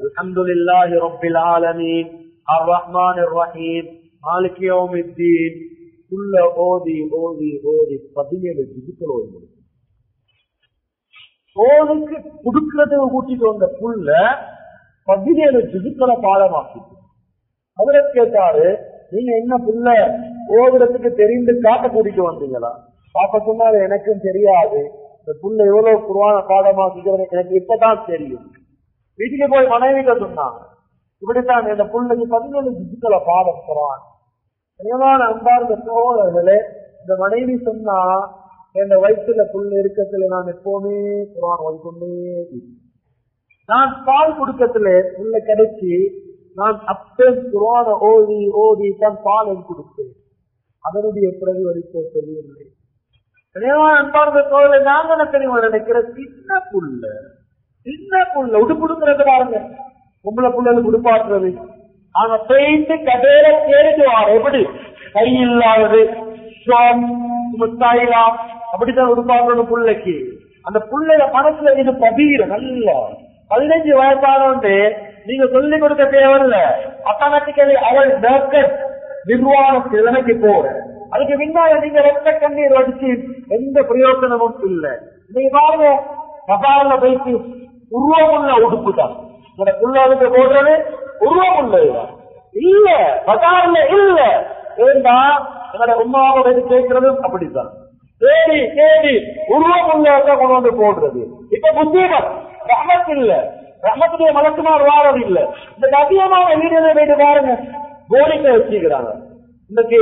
الحمد لله رب العالمين الرحمن الرحيم مالك يوم الدين كل ஓதி ஓதி ஓதி பதினேழு ஜிதுக்கள் ஓதி ஓதுக்கு குடுக்கிறதுக்கு கூட்டிட்டு வந்த புள்ள பதினேழு ஜிதுக்களை பாடமாக்கிட்டு அவரை கேட்டாரு நீங்க என்ன புள்ள ஓதுறதுக்கு தெரிந்து காட்ட கூட்டிட்டு வந்தீங்களா பாப்ப சொன்னாரு எனக்கும் தெரியாது இந்த புள்ள எவ்வளவு குருவான பாடமாக்குகிறது எனக்கு இப்பதான் தெரியும் வீட்டுக்கு போய் மனைவிட்ட சொன்னாங்க இப்படித்தான் இந்த புள்ளைக்கு பதினேழு திசுக்களை பாடம் குரான் நியமான அன்பார்ந்த சோழர்களே இந்த மனைவி சொன்னா என் வயிற்றுல புல் இருக்கத்துல நான் எப்பவுமே குரான் ஓடிக்கொண்டே நான் பால் குடுக்கத்துல புல்ல கிடைச்சி நான் அப்பே குரான ஓடி ஓடி தான் பால் கொடுத்தேன் அதனுடைய பிரதிபலிப்போ தெரியவில்லை. நியமான அன்பார்ந்த சோழலை நாங்க என்ன நினைக்கிற சின்ன புல்ல சின்ன புள்ள உடுப்புடுங்கிறது பாருங்க. பொம்பளை புள்ளது உடுப்பாட்டுறது ஆனா பெயிண்ட் கதையில கேட்டு எப்படி? கை இல்லாதது. முத்தாயிலா. அப்படித்தான் உடுப்பாடுறது புள்ளைக்கு. அந்த புள்ளைய மனசுல இது பதீர நல்லா. பதினஞ்சு வயசானவன்ட்டு நீங்க சொல்லிக் கொடுக்க தேவையில்ல. ஆட்டோமேட்டிக்கலி அவள் டாக்டர் நிர்வாணம் திறமைக்கு போற. அதுக்கு முன்னால நீங்க ரத்த கண்ணீர் வடிச்சு எந்த பிரயோஜனமும் இல்லை. நீங்க பாருங்க மசால போயிட்டு உருவமுள்ள உடுப்பு தான் உங்களோட போடுறது உருவமுள்ள இல்ல பதாரில் இல்ல. ஏண்டா? என்னோட உமாவை கேட்கறது அப்படித்தான். தேடி தேடி உருவம் உள்ளதான் கொண்டு வந்து போடுறது. இப்ப முஸ்லீமர் ரஹமத் இல்ல. ரஹமத்துடைய மலக்குமார் வாரது இல்ல. இந்த அதிகமான வீடுகளை போயிட்டு பாருங்க. கோணிக்க வச்சுக்கிறாங்க இன்னைக்கு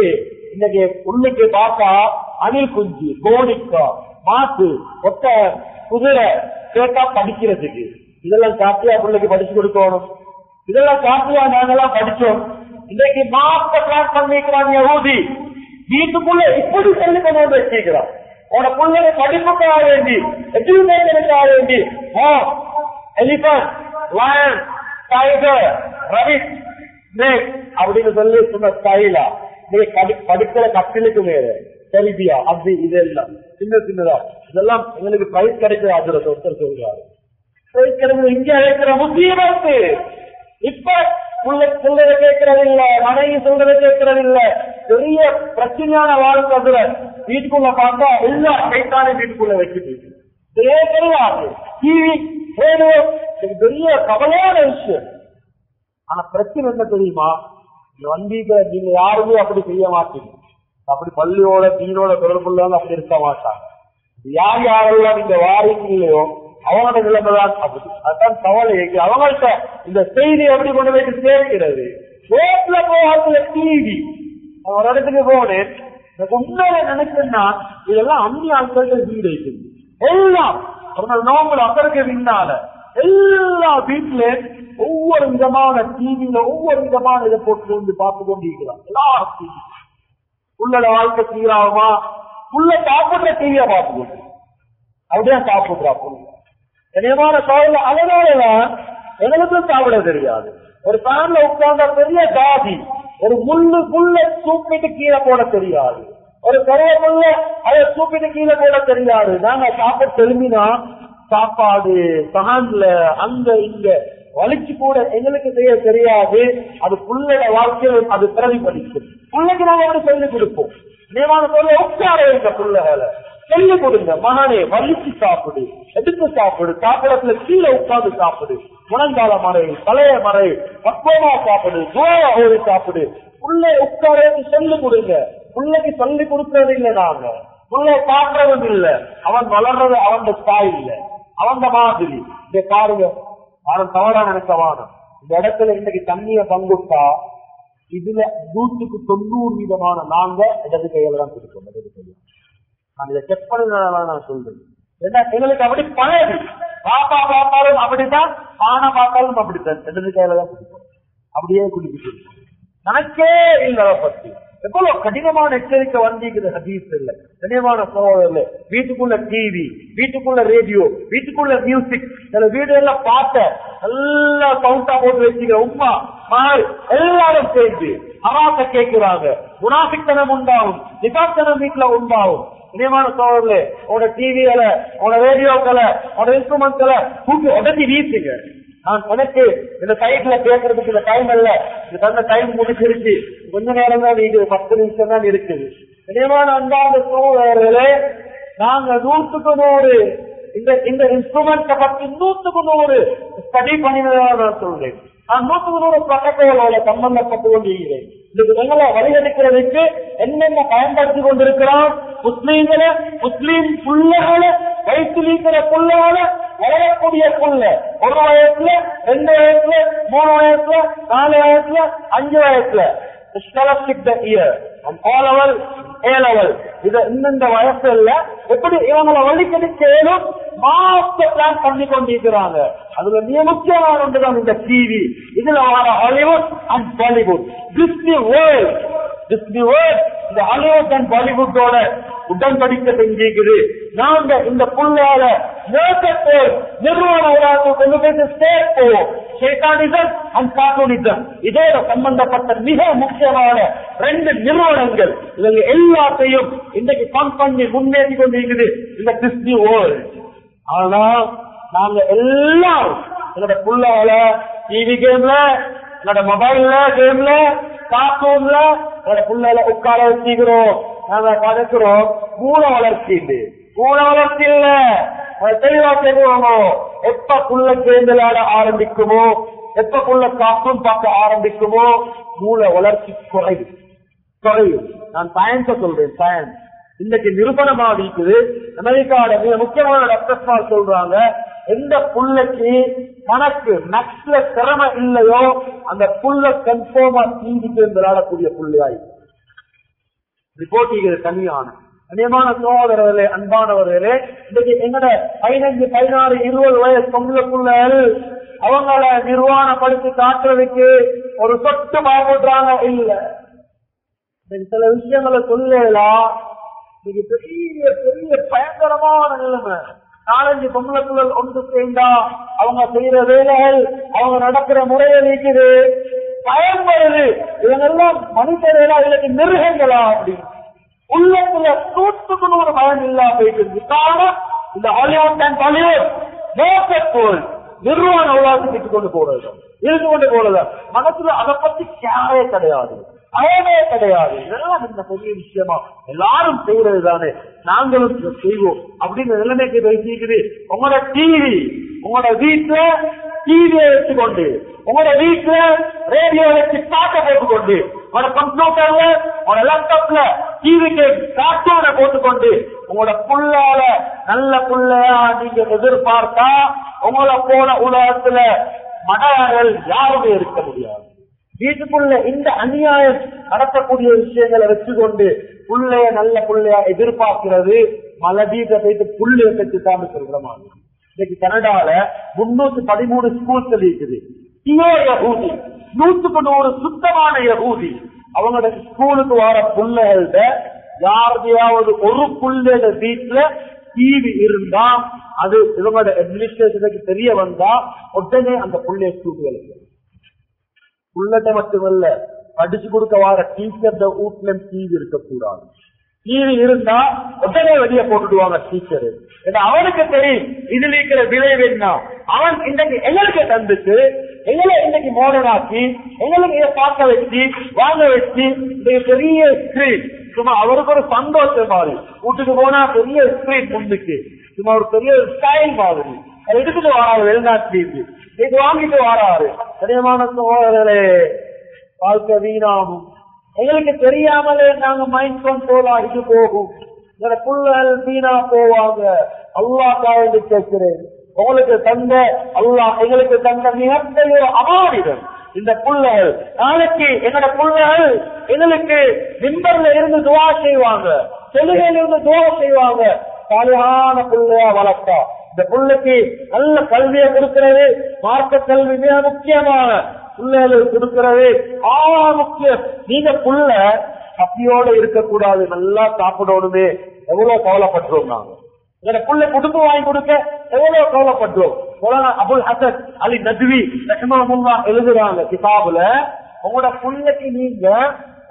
இன்னைக்கு உள்ளுக்கு பார்த்தா அணில் குஞ்சு கோலிக்கா மாசு ஒட்ட குதிரை கேட்டா படிக்கிறதுக்கு. இதெல்லாம் காட்டியா பிள்ளைக்கு படிச்சு கொடுக்கணும். இதெல்லாம் காட்டியா நாங்கெல்லாம் படிச்சோம். இன்னைக்கு மாஸ்டர் பிளான் பண்ணிக்கிறாங்க ஊதி வீட்டுக்குள்ள இப்படி சொல்லி கொண்டு வந்து வச்சிருக்கிறான். உன பிள்ளைங்க படிப்புக்காக வேண்டி எஜுகேஷனுக்காக வேண்டி. Elephant lion tiger rabbit snake அப்படின்னு சொல்லி சொன்ன ஸ்டைலா நீங்க படி படிக்கிற கட்டிலுக்கு மேல. செல்பியா அப்படி இதெல்லாம். சின்ன சின்னதா. இதெல்லாம் எங்களுக்கு பிரைஸ் கிடைக்கிற அதுல ஒருத்தர் சொல்றாரு. பிரைஸ் கிடைக்கிறது இங்க இருக்கிற முசீபத்து இப்ப உள்ள பிள்ளைய கேட்கறது இல்ல மனைவி சொல்றதை கேட்கறது இல்ல. பெரிய பிரச்சனையான வாழ்க்கை அதுல. வீட்டுக்குள்ள பார்த்தா எல்லா கைத்தானே வீட்டுக்குள்ள வச்சுட்டு. கிடையாது டிவி பெரிய கவலையான விஷயம். ஆனா பிரச்சனை என்ன தெரியுமா? இந்த வண்டிக்கு நீங்க யாருமே அப்படி செய்ய மாட்டீங்க. அப்படி பள்ளியோட தீனோட தொடர்புள்ளவங்க அப்படி இருக்க மாட்டாங்க. யார் யாரெல்லாம் நீங்க வாரீங்களோ அவங்களோட நிலைமைதான் அப்படி. அதான் கவலை. அவங்கள்ட்ட இந்த செய்தி எப்படி கொண்டு போய் சேர்க்கிறது? ரோட்ல போகாத டிவி ஒரு இடத்துக்கு போனேன். எனக்கு உண்மையில நினைச்சேன்னா இதெல்லாம் அந்நிய ஆட்கள்ட்ட வீடு இருக்குது எல்லாம் ஒரு நோம்புல அவருக்கு பின்னால. எல்லா வீட்டுல ஒவ்வொரு விதமான டிவியில ஒவ்வொரு விதமான இதை போட்டு வந்து பார்த்து கொண்டிருக்கிறான் எல்லாரும் டிவி உள்ள வாழ்க்கை சீராகுமா உள்ள சாப்பிடுற டிவியா பார்த்து கொண்டு அப்படியே சாப்பிடுறா புள்ள. கனியமான சோழ அதனாலதான் எங்களுக்கும் சாப்பிட தெரியாது. ஒரு ஃபேன்ல உட்கார்ந்த பெரிய காதி ஒரு முள்ளு புல்ல தூக்கிட்டு கீழே போட தெரியாது. ஒரு கரைய புல்ல அதை தூக்கிட்டு கீழே போட தெரியாது. நாங்க சாப்பிட திரும்பினா சாப்பாடு சகான்ல அங்க இங்க வலிச்சு கூட எங்களுக்கு செய்ய தெரியாது. அது புள்ளட வாழ்க்கையில் அது பிரதிபலிக்கும். புள்ளைக்கு நாங்க எப்படி சொல்லிக் கொடுப்போம். நியமான சொல்ல உட்கார வைக்க புள்ளைகளை. சொல்லிக் கொடுங்க மகனே வலிச்சு சாப்பிடு. எடுத்து சாப்பிடு. சாப்பிடத்துல கீழே உட்கார்ந்து சாப்பிடு. முழங்கால மறை பழைய மறை பக்குவமா சாப்பிடு. துவா ஓடி சாப்பிடு. புள்ளை உட்கார சொல்லிக் கொடுங்க. புள்ளைக்கு சொல்லிக் கொடுக்கறது இல்லை நாங்க. புள்ளை காட்டுறதும் இல்லை. அவன் வளர்றது அவன் தாய் இல்லை. அவன் மாதிரி. இங்க பாருங்க. அவன் தவறா நினைக்க வேணும் இந்த இடத்துல இன்னைக்கு தண்ணிய பங்குட்டா இதுல நூற்றுக்கு தொண்ணூறு வீதமான நாங்க இடது கையில தான் கொடுக்கணும் இடது கையில. நான் இதை செக் பண்ணதுனால நான் சொல்றேன். எங்களுக்கு அப்படி பழகு பாப்பா பார்த்தாலும் அப்படித்தான் பானை பார்த்தாலும் அப்படித்தான். இடது கையில தான் குடிப்போம் அப்படியே குடிக்கிட்டு எனக்கே இல்லை பத்தி எவ்வளவு கடினமான எச்சரிக்கை வந்திருக்குது ஹதீஸ் இல்ல கடினமான சோழர்ல வீட்டுக்குள்ள டிவி வீட்டுக்குள்ள ரேடியோ வீட்டுக்குள்ள மியூசிக் சில வீடு எல்லாம் பார்த்த நல்லா சவுண்டா போட்டு வச்சுக்கிற உமா மாறு எல்லாரும் சேர்ந்து அவாச கேட்கிறாங்க. குணாசித்தனம் உண்டாகும் நிபாசனம் வீட்டுல உண்டாகும். இனியமான சோழர்களே உன டிவியில உன ரேடியோக்களை உன இன்ஸ்ட்ருமெண்ட்களை தூக்கி உடச்சி வீசுங்க. நான் எனக்கு இந்த சைட்ல கேட்கறதுக்கு இந்த டைம் இல்ல. இது தந்த டைம் முடிச்சிருச்சு. கொஞ்ச நேரம் தான் இது பத்து நிமிஷம் தான் இருக்குது. நினைவான அன்பார்ந்த சூழலே நாங்க நூற்றுக்கு நூறு இந்த இந்த இன்ஸ்ட்ருமெண்ட் பத்தி நூற்றுக்கு நூறு ஸ்டடி பண்ணினதாக நான் சொல்றேன். நான் நூற்றுக்கு நூறு பக்கத்தோட சம்பந்தப்பட்டு கொண்டிருக்கிறேன். இதுக்கு எங்களை என்னென்ன பயன்படுத்தி கொண்டிருக்கிறோம்? முஸ்லீம்களை முஸ்லீம் புள்ளகளை வயிற்றுலீக்கிற புள்ளகளை வளரக்கூடிய புள்ள. ஒரு வயசுல ரெண்டு வயசுல மூணு வயசுல நாலு வயசுல அஞ்சு வயசுல. Scholarship year O level A level இது இந்தந்த வயசுல எப்படி இவங்களை வழிக்கடிச்சேனும் மாஸ்டர் பிளான் பண்ணி கொண்டிருக்கிறாங்க. அதுல மிக முக்கியமான ஒன்றுதான் இந்த டிவி இதுல வர Hollywood and Bollywood Disney World Disney World இந்த ஹாலிவுட் அண்ட் பாலிவுட்டோட உடன்படிக்கை செஞ்சிருக்குது. நாங்க இந்த புள்ளால நோக்கத்தோர் நிறுவனராக கொண்டு போய் சேர்ப்போம். போவோம் ஷேகானிசம் அண்ட் கார்ட்டூனிசம். இதோட சம்பந்தப்பட்ட மிக முக்கியமான ரெண்டு நிறுவனங்கள். இவங்க எல்லாத்தையும் இன்றைக்கு பங்க் பண்ணி முன்னேறி கொண்டிருக்குது. இந்த டிஸ்னி வேர்ல்ட் ஆனா நாங்க எல்லாரும் என்னோட புள்ளால டிவி கேம்ல என்னோட மொபைல்ல கேம்ல கார்ட்டூன்ல என்னோட புள்ளால உட்கார வச்சுக்கிறோம். நாங்க பதக்கிறோம் மூல வளர்ச்சி இது மூல தெளிவா தெரியுவோம் எப்ப புள்ள கேம் ஆரம்பிக்குமோ? எப்ப புள்ள காப்பும் பார்க்க ஆரம்பிக்குமோ? மூல வளர்ச்சி குறையும் குறையும் நான் சயின்ஸ சொல்றேன் சயின்ஸ் இன்னைக்கு நிரூபணமாக இருக்குது. அமெரிக்காவோட மிக முக்கியமான டாக்டர்ஸ் சொல்றாங்க. எந்த புள்ளைக்கு கணக்கு நக்ஸ்ல திறமை இல்லையோ அந்த புள்ள கன்ஃபார்மா தீண்டிக்கு விளையாடக்கூடிய புள்ளையாய் ரிப்போர்ட் இது தனியான. கண்ணியமான சோதரர்களே அன்பானவர்களே இன்றைக்கு எங்கட பதினஞ்சு பதினாறு இருபது வயசு பொங்கலுக்குள்ள அவங்கள நிர்வாணப்படுத்தி காட்டுறதுக்கு ஒரு சொட்டு பயப்படுறாங்க இல்ல. சில விஷயங்களை சொல்லலாம் இன்னைக்கு பெரிய பெரிய பயங்கரமான நிலைமை. நாலஞ்சு பொங்கலுக்குள்ள ஒன்று சேர்ந்தா அவங்க செய்யற வேலைகள் அவங்க நடக்கிற முறையை நீக்குது பயம் வருது இவங்க எல்லாம் மனுஷர்களா இல்லைக்கு மிருகங்களா அப்படின்னு. உள்ளத்துல நூற்றுக்கு நூறு பயம் இல்லாம போயிட்டு இருக்கு காரணம் இந்த ஹாலிவுட் அண்ட் பாலிவுட் மோசப்போல் நிர்வாண உலகத்துக்கு கொண்டு போறது. இருந்து கொண்டு போறது. மனசுல அதை பத்தி கேரே கிடையாது. பயமே கிடையாது. இதெல்லாம் இந்த பெரிய விஷயமா. எல்லாரும் செய்யறது தானே நாங்களும் இதை செய்வோம். அப்படின்னு நிலைமைக்கு பேசிக்குது உங்களோட டிவி உங்களோட வீட்டுல டிவியை வச்சுக்கொண்டு உங்களோட வீட்டுல ரேடியோ வச்சு பாட்டை போட்டுக்கொண்டு உங்களோட கம்ப்யூட்டர்ல உங்களோட லேப்டாப்ல டிவிக்கு கார்ட்டூனை போட்டுக்கொண்டு உங்களோட புள்ளால நல்ல புள்ளையா நீங்க எதிர்பார்த்தா உங்களை போன உலகத்துல மடையார்கள் யாருமே இருக்க முடியாது. வீட்டுக்குள்ள இந்த அநியாயம் நடத்தக்கூடிய விஷயங்களை வச்சுக்கொண்டு புள்ளைய நல்ல புள்ளையா எதிர்பார்க்கிறது மலை போயிட்டு புள்ளைய பெற்று தான் விடமாக இன்னைக்கு கனடால முன்னூத்தி பதிமூணு ஸ்கூல்ஸ் இருக்குது. நூத்துக்கு நூறு சுத்தமான யகூதி. அவங்களோட ஸ்கூலுக்கு வர பிள்ளைகள்ட யாரையாவது ஒரு புள்ளையோட வீட்டுல டிவி இருந்தா அது இவங்களோட அட்மினிஸ்ட்ரேஷனுக்கு தெரிய வந்தா உடனே அந்த புள்ளைய ஸ்கூலுக்கு புள்ளட்ட மட்டுமல்ல படிச்சு கொடுக்க வர டீச்சர் வீட்டுல டிவி இருக்கக்கூடாது. கீழே இருந்தா உடனே வெளியே போட்டுடுவாங்க டீச்சர் அவனுக்கு தெரியும் இதுல இருக்கிற விளைவு என்ன? அவன் இன்றைக்கு எங்களுக்கு தந்துட்டு எங்களை இன்னைக்கு மோடனாக்கி எங்களுக்கு இதை பார்க்க வச்சு வாங்க வச்சு பெரிய ஸ்கிரீன் சும்மா அவருக்கு ஒரு சந்தோஷம் மாதிரி. வீட்டுக்கு போனா பெரிய ஸ்கிரீன் முன்னுக்கு. சும்மா ஒரு பெரிய ஸ்டைல் மாதிரி. அதை எடுத்துட்டு வராரு வெளிநாட்டிலிருந்து இது வாங்கிட்டு வராரு. கடினமான சோழர்களே வாழ்க்கை வீணாகும். எங்களுக்கு தெரியாமலே நாங்க மைண்ட் கண்ட்ரோல் ஆகிட்டு போகும். எங்க புள்ளல் வீணா போவாங்க. அல்லா காவல் கேட்கிறேன். உங்களுக்கு தந்த அல்லா எங்களுக்கு தந்த மிகப்பெரிய அமானிதம் இந்த புள்ளைகள் நாளைக்கு என்னோட புள்ளைகள் எங்களுக்கு நிம்பர்ல இருந்து துவா செய்வாங்க. தொழுகையில இருந்து துவா செய்வாங்க. சாலியான புள்ளையா வளர்த்தா. இந்த புள்ளைக்கு நல்ல கல்வியை கொடுக்கிறது. மார்க்க கல்வி மிக முக்கியமான பிள்ளைகளுக்கு கொடுக்கிறது. ஆ முக்கியம். நீங்க புள்ள பசியோட இருக்கக்கூடாது. நல்லா சாப்பிடணுமே. எவ்வளவு கவலைப்பட்டுருவோம் நாங்க? எங்க புள்ள வாங்கி கொடுக்க எவ்வளவு கவலைப்பட்டுருவோம்? மௌலானா அபுல் ஹசன் அலி நத்வி ரஹ்மஹுல்லா எழுதுறாங்க கிதாபுல உங்களோட புள்ளைக்கு நீங்க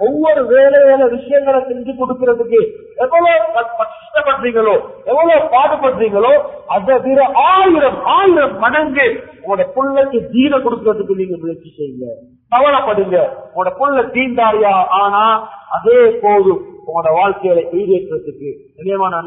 ஒவ்வொரு வேலையான விஷயங்களை செஞ்சு கொடுக்கறதுக்கு எவ்வளவு கஷ்டப்படுறீங்களோ எவ்வளவு பாடுபடுறீங்களோ அதை விட ஆயிரம் ஆயிரம் மடங்கு உங்களோட புள்ளக்கு தீன கொடுக்கறதுக்கு நீங்க முயற்சி செய்யுங்க. கவலைப்படுங்க. உங்களோட புள்ள தீண்டாயா? ஆனா அதே போதும் உங்களோட வாழ்க்கையில ஈடேற்றத்துக்கு நினைவான